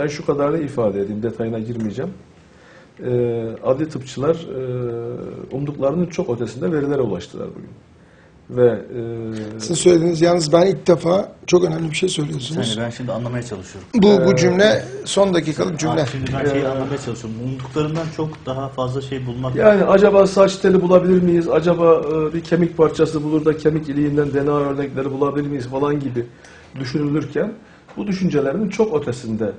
Ben şu kadarını ifade edeyim, detayına girmeyeceğim. Ee, adli tıpçılar e, umduklarının çok ötesinde verilere ulaştılar bugün. Ve e, Sizin söylediğiniz yalnız ben ilk defa çok önemli bir şey söylüyorsunuz. Yani ben şimdi anlamaya çalışıyorum. Bu bu cümle son dakikalık cümle. Aa, şimdi ben şeyi anlamaya çalışıyorum. Umduklarından çok daha fazla şey bulmak. Yani acaba saç teli bulabilir miyiz? Acaba e, bir kemik parçası bulur da kemik iliğinden DNA örnekleri bulabilir miyiz falan gibi düşünülürken bu düşüncelerinin çok ötesinde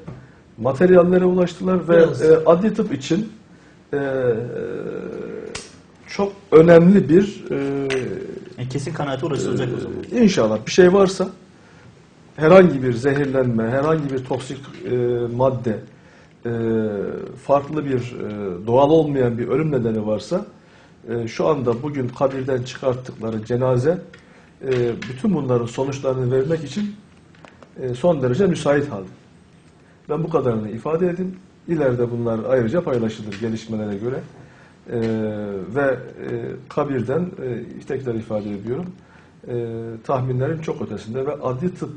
materyallere ulaştılar ve Biraz. e, adli tıp için e, çok önemli bir e, Yani kesin kanaate ulaşılacak o zaman. İnşallah bir şey varsa herhangi bir zehirlenme, herhangi bir toksik e, madde, e, farklı bir e, doğal olmayan bir ölüm nedeni varsa e, şu anda bugün kabirden çıkarttıkları cenaze e, bütün bunların sonuçlarını vermek için e, son derece müsait halde. Ben bu kadarını ifade edeyim. İleride bunlar ayrıca paylaşılır gelişmelere göre. Ee, ve e, kabirden e, tekrar ifade ediyorum e, tahminlerin çok ötesinde ve adli tıp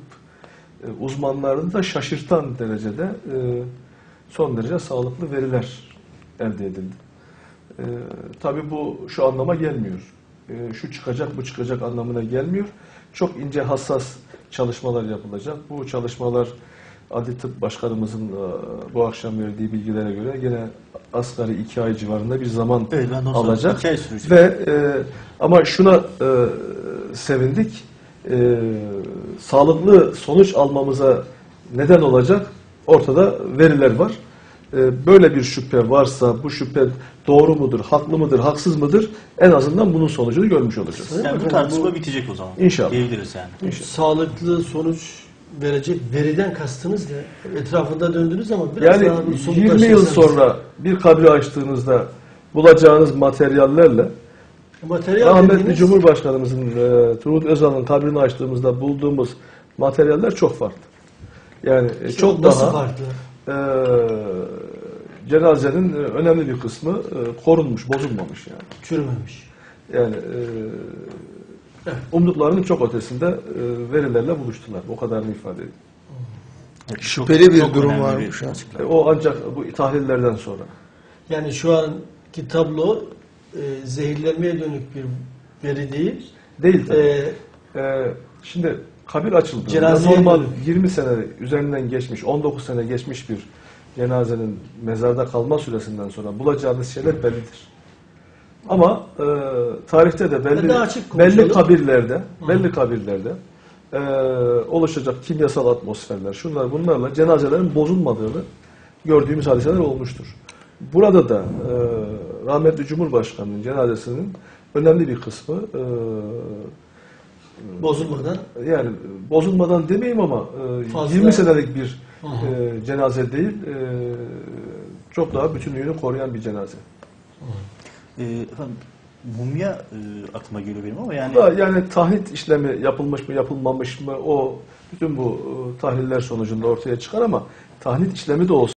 e, uzmanlarını da şaşırtan derecede e, son derece sağlıklı veriler elde edildi. E, tabii bu şu anlama gelmiyor. E, şu çıkacak bu çıkacak anlamına gelmiyor. Çok ince hassas çalışmalar yapılacak. Bu çalışmalar Adli Tıp Başkanımızın e, bu akşam verdiği bilgilere göre gene asgari iki ay civarında bir zaman Evet, alacak. ay. Ve e, ama şuna e, sevindik. E, sağlıklı sonuç almamıza neden olacak ortada veriler var. E, böyle bir şüphe varsa bu şüphe doğru mudur, haklı mıdır, haksız mıdır? En azından bunun sonucunu görmüş olacağız. Yani bu tartışma bitecek o zaman. İnşallah. Diyebiliriz yani. Sağlıklı sonuç verecek veriden kastınız ne? Etrafında döndünüz ama biraz Yani daha bir somut 20 yıl sonra bir kabri açtığınızda bulacağınız materyallerle materyal dediğiniz- Cumhurbaşkanımızın e, Turgut Özal'ın kabrini açtığımızda bulduğumuz materyaller çok farklı. Yani İşte çok nasıl daha farklı? e, cenazenin e, önemli bir kısmı e, korunmuş, bozulmamış yani. Çürümemiş. Yani e, umduklarının çok ötesinde e, verilerle buluştular. O kadarını ifade edeyim. Şüpheli bir durum önemli varmış bir açıklama. E, o ancak bu tahlillerden sonra. Yani şu anki tablo e, zehirlenmeye dönük bir veri değil. Değil tabii. E, Ee, şimdi kabir açıldı. Cenazeye Normal dönük. 20 sene üzerinden geçmiş, 19 sene geçmiş bir cenazenin mezarda kalma süresinden sonra bulacağınız şeyler bellidir. Ama e, tarihte de belli Daha açık belli konuşalım. kabirlerde, belli kabirlerde e, oluşacak kimyasal atmosferler, şunlar bunlarla cenazelerin bozulmadığını gördüğümüz hadiseler olmuştur. Burada da e, rahmetli Cumhurbaşkanı'nın cenazesinin önemli bir kısmı e, bozulmadan yani bozulmadan demeyeyim ama e, Fazla- 20 senelik bir Hı hı. e, cenaze değil, e, çok daha bütünlüğünü koruyan bir cenaze. Ee, efendim, mumya e, aklıma geliyor benim ama yani Da yani tahdit işlemi yapılmış mı yapılmamış mı o bütün bu e, tahliller sonucunda ortaya çıkar ama tahdit işlemi de olsa